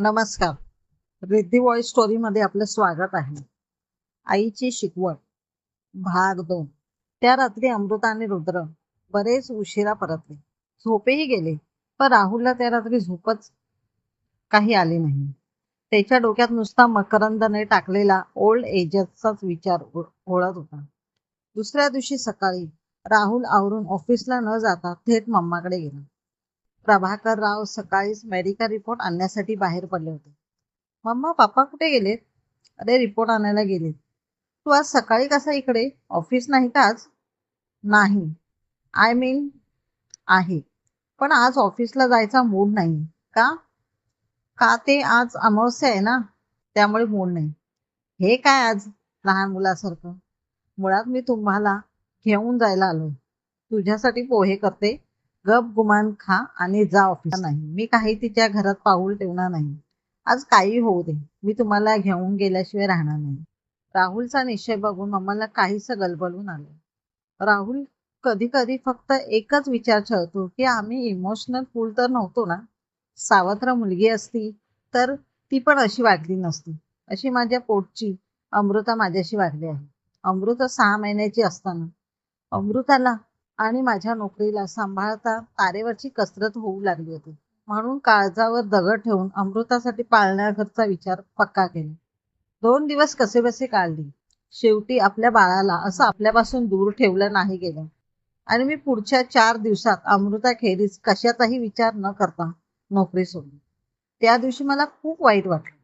नमस्कार. रिद्धी वॉइस स्टोरीमध्ये आपलं स्वागत आहे. आईची शिकवण. भाग दोन. त्या रात्री अमृता आणि रुद्र बरेच उशिरा परतले. झोपेही गेले पण राहुलला त्या रात्री झोपच काही आली नाही. त्याच्या डोक्यात नुसता मकरंदने टाकलेला ओल्ड एजचाच विचार ओळत होता. दुसऱ्या दिवशी सकाळी राहुल आवरून ऑफिसला न जाता थेट मम्माकडे गेला. प्रभाकर राव सकाळीच मेडिकल रिपोर्ट आणण्यासाठी बाहेर पडले होते. मम्मा पापा कुठे गेलेत? अरे रिपोर्ट आणायला गेलेत. तू आज सकाळी कसा इकडे? ऑफिस नाही का आज? नाही. आय मीन आहे. पण आज ऑफिसला जायचा मूड नाही. का? का ते आज अमावस्या आहे ना? त्यामुळे मूड नाही. हे काय आज लहान मुलासारखं? मुळात मी तुम्हाला घेऊन जायला आलो तुझ्यासाठी पोहे करते. गप गुमान खा आणि जा ऑफिस नाही मी काही तिच्या घरात पाऊल ठेवणार नाही. आज काही होऊ दे मी तुम्हाला घेऊन गेल्याशिवाय राहणार नाही. राहुलचा निश्चय बघून मम्माला काहीस गलबलून आलं. राहुल कधी कधी फक्त एकच विचार ठरतो की आम्ही इमोशनल फुल तर नव्हतो ना? सावत्र मुलगी असती तर ती पण अशी वागली नसती. अशी माझ्या पोटची अमृता माझ्याशी वागली आहे. अमृता सहा महिन्याची असताना. अमृताला आणि माझ्या नोकरीला सांभाळता तारेवरची कसरत होऊ लागली होती. म्हणून काळजावर दगड ठेवून अमृतासाठी पाळण्याघरचा विचार पक्का केला. दोन दिवस कसेबसे काढली. शेवटी आपल्या बाळाला असं आपल्यापासून दूर ठेवलं नाही गेलं. आणि मी पुढच्या चार दिवसात अमृताखेरीज कशाचाही विचार न करता नोकरी सोडली. त्या दिवशी मला खूप वाईट वाटलं.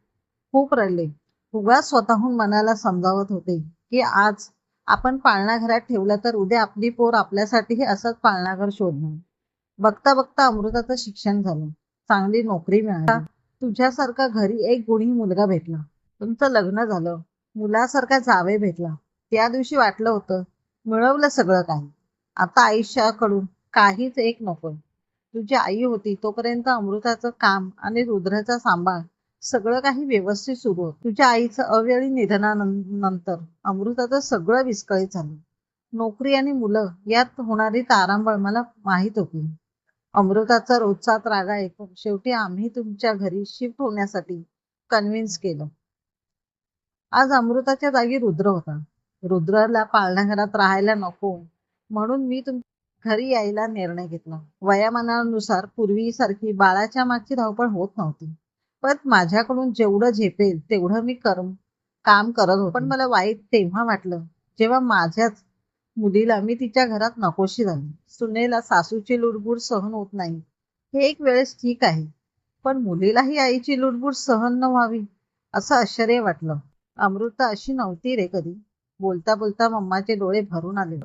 खूप रडले. उगा स्वतःहून मनाला समजावत होते की आज आपण पाळणाघरात ठेवलं तर उद्या आपली पोर आपल्यासाठीही असंच पाळणाघर शोधणार. बघता बघता अमृताचं शिक्षण झालं. चांगली नोकरी मिळाली. तुझ्यासारखा घरी एक गुणी मुलगा भेटला. तुमचं लग्न झालं. मुलासारखा जावे भेटला. त्या दिवशी वाटलं होतं मिळवलं सगळं काही. आता आयुष्याकडून काहीच एक नको तुझी आई होती तोपर्यंत अमृताचं काम आणि रुद्राचा सांभाळ सगळं काही व्यवस्थित सुरू होतं. तुझ्या आईचं अवेळी निधनानंतर अमृताचं सगळं विस्कळीत झालं. नोकरी आणि मुलं यात होणारी तारांबळ मला माहीत होती. अमृताचा रोजचा रागा ऐकून शेवटी आम्ही तुमच्या घरी शिफ्ट होण्यासाठी कन्व्हिन्स केलं. आज अमृताच्या जागी रुद्र होता. रुद्रला पाळण्याघरात राहायला नको म्हणून मी तुम घरी यायला निर्णय घेतला. वयामानानुसार पूर्वीसारखी बाळाच्या मागची धावपळ होत नव्हती. पण माझ्याकडून जेवढं झेपेल तेवढं मी कर्म काम करत होतो. पण मला वाईट तेव्हा वाटलं जेव्हा माझ्याच मुलीला मी तिच्या घरात नकोशी झाली. सुनेला सासूची लुडबुड सहन होत नाही. हे एक वेळेस ठीक आहे पण मुलीलाही आईची लुडबुड सहन न व्हावी असं आश्चर्य वाटलं. अमृता अशी नव्हती रे कधी. बोलता बोलता मम्माचे डोळे भरून आले.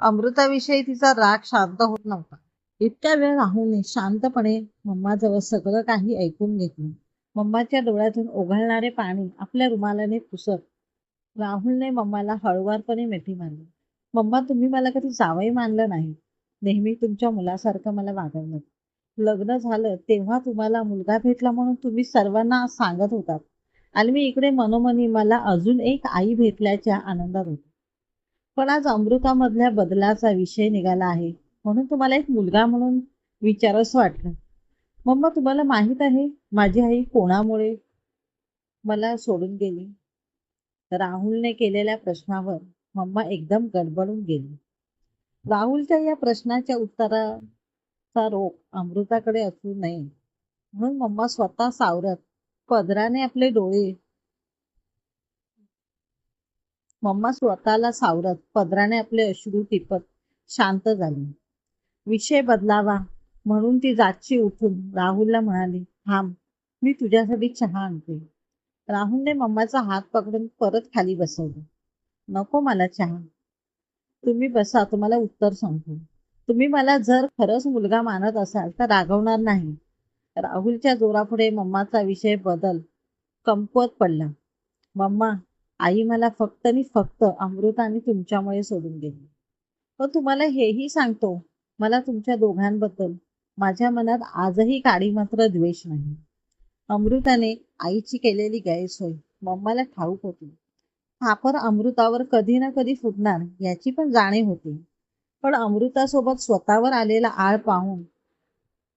अमृताविषयी तिचा राग शांत होत नव्हता. इतक्या वेळ राहुलने शांतपणे मम्माजवळ सगळं काही ऐकून घेतलं. मम्माच्या डोळ्यातून ओघळणारे पाणी आपल्या रुमालाने पुसत. राहुलने मम्माला हळुवारपणे मिठी मारली. मम्मा तुम्ही मला कधी जावई मानलं नाही. नेहमी तुमच्या मुलासारखं मला वागवलं लग्न झालं तेव्हा तुम्हाला मुलगा भेटला म्हणून तुम्ही सर्वांना सांगत होतात. आणि मी इकडे मनोमनी मला अजून एक आई भेटल्याच्या आनंदात होते. पण आज अमृतामधल्या बदलाचा विषय निघाला आहे म्हणून तुम्हाला एक मुलगा म्हणून विचारच वाटलं. मम्मा तुम्हाला माहीत आहे माझी आई कोणामुळे मला सोडून गेली? राहुलने केलेल्या प्रश्नावर मम्मा एकदम गडबडून गेली. राहुलच्या या प्रश्नाच्या उत्तराचा रोग अमृताकडे असू नये म्हणून मम्मा स्वतः सावरत पदराने आपले डोळे मम्मा स्वतःला सावरत पदराने आपले अश्रू टिपत शांत झाली. विषय बदलावा. म्हणून ती जाची उठून राहुलला म्हणाली थांब मी तुझ्यासाठी चहा आणते. राहुलने मम्माचा हात पकडून परत खाली बसवलं. नको मला चहा. तुम्ही बसा तुम्हाला उत्तर सांगतो. तुम्ही मला जर खरंच मुलगा मानत असाल तर रागवणार नाही. राहुलच्या जोरापुढे मम्माचा विषय बदल कमकुवत पडला. मम्मा आई मला फक्त आणि फक्त अमृताने तुमच्यामुळे सोडून गेली. पण तुम्हाला हेही सांगतो मला तुमच्या दोघांबद्दल माझ्या मनात आजही काडी मात्र द्वेष नाही. अमृताने आईची केलेली गैरसोय. मम्माला ठाऊक होती. खापर अमृतावर कधी ना कधी फुटणार याची पण जाणीव होती. पण अमृतासोबत स्वतःवर आलेला आळ पाहून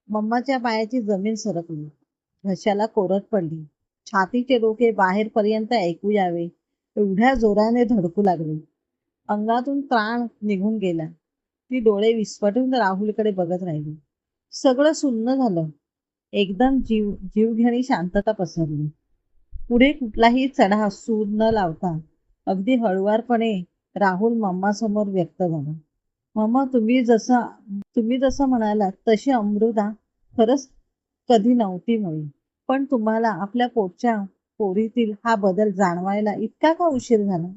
मम्माच्या पायाची जमीन सरकली. घशाला कोरट पडली. छातीचे डोके बाहेरपर्यंत ऐकू यावे. एवढ्या जोराने धडकू लागले. अंगातून प्राण निघून गेला. ती डोळे विस्फटून राहुलकडे बघत राहिली. सगळं सुन्न झालं. एकदम जीव जीवघेणी शांतता पसरली. पुढे कुठलाही चढा सूर न लावता अगदी हळुवारपणे राहुल मम्मासमोर व्यक्त झाला. मम्मा तुम्ही जसं तुम्ही जसं म्हणालात तशी अमृता खरंच कधी नव्हती मुळी. पण तुम्हाला आपल्या पोटच्या पोरीतील हा बदल जाणवायला इतका का उशीर झाला?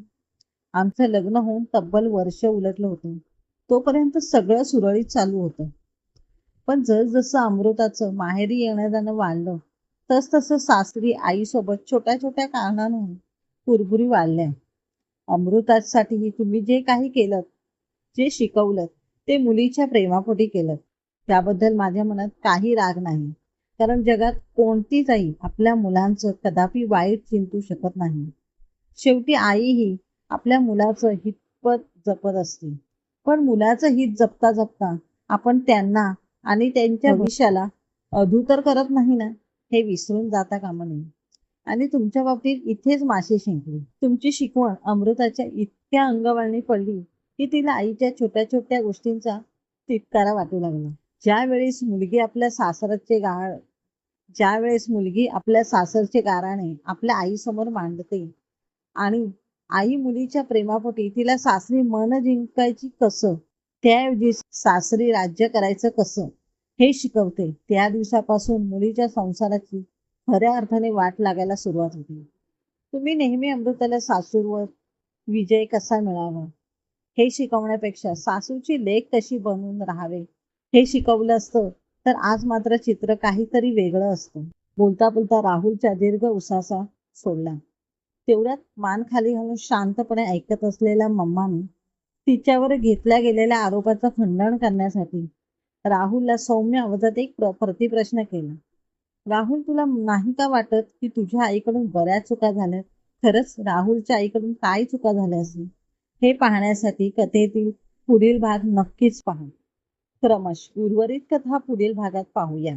आमचं लग्न होऊन तब्बल वर्ष उलटलं होतं. तोपर्यंत सगळं सुरळीत चालू होतं. पण जसजसं अमृताचं माहेरी येणं जाणं वाढलं तस तसं सासरी आईसोबत छोट्या छोट्या कारणांहून कुरबुरी वाढल्या. अमृतासाठीही तुम्ही जे काही केलं जे शिकवलं ते मुलीच्या प्रेमापोटी केलं त्याबद्दल माझ्या मनात काही राग नाही. कारण जगात कोणतीच आई आपल्या मुलांचं कदापि वाईट चिंतू शकत नाही. शेवटी आई ही आपल्या मुलाचं हितपत जपत असते. पण मुलाचं हित जपता जपता आपण त्यांना आणि त्यांच्या भविष्याला अधू तर करत नाही ना हे विसरून जाता कामा नये. आणि तुमच्या बाबतीत इथेच माशी शिंकली तुमची शिकवण अमृताच्या इतक्या अंगवळणी पडली की तिला आईच्या छोट्या छोट्या गोष्टींचा तितकारा वाटू लागला. ज्या वेळेस मुलगी आपल्या सासरचे गाळ ज्या वेळेस मुलगी आपल्या सासरचे गाराणे आपल्या आईसमोर मांडते आणि आई मुलीच्या प्रेमापोटी तिला सासरी मन जिंकायची कसं? त्याऐवजी सासरी राज्य करायचं कसं? हे शिकवते. त्या दिवसापासून मुलीच्या संसाराची खऱ्या अर्थाने वाट लागायला सुरुवात होती. तुम्ही नेहमी अमृताला सासूरवर विजय कसा मिळावा? हे शिकवण्यापेक्षा सासूची लेख कशी बनवून राहावे? हे शिकवलं असतं तर आज मात्र चित्र काहीतरी वेगळं असतं. बोलता बोलता राहुलच्या दीर्घ उसासा सोडला. तेवढ्यात मान खाली घालून शांतपणे ऐकत असलेल्या मम्माने तिच्यावर घेतल्या गेलेल्या आरोपाचं खंडन करण्यासाठी राहुलला सौम्य आवाजात एक प्रतिप्रश्न केला. राहुल तुला नाही का वाटत की तुझ्या आईकडून बऱ्याच चुका झाल्या? खरंच राहुलच्या आईकडून काय चुका झाल्या असतील? हे पाहण्यासाठी कथेतील पुढील भाग नक्कीच पहा. क्रमश उर्वरित कथा पुढील भागात पाहूया.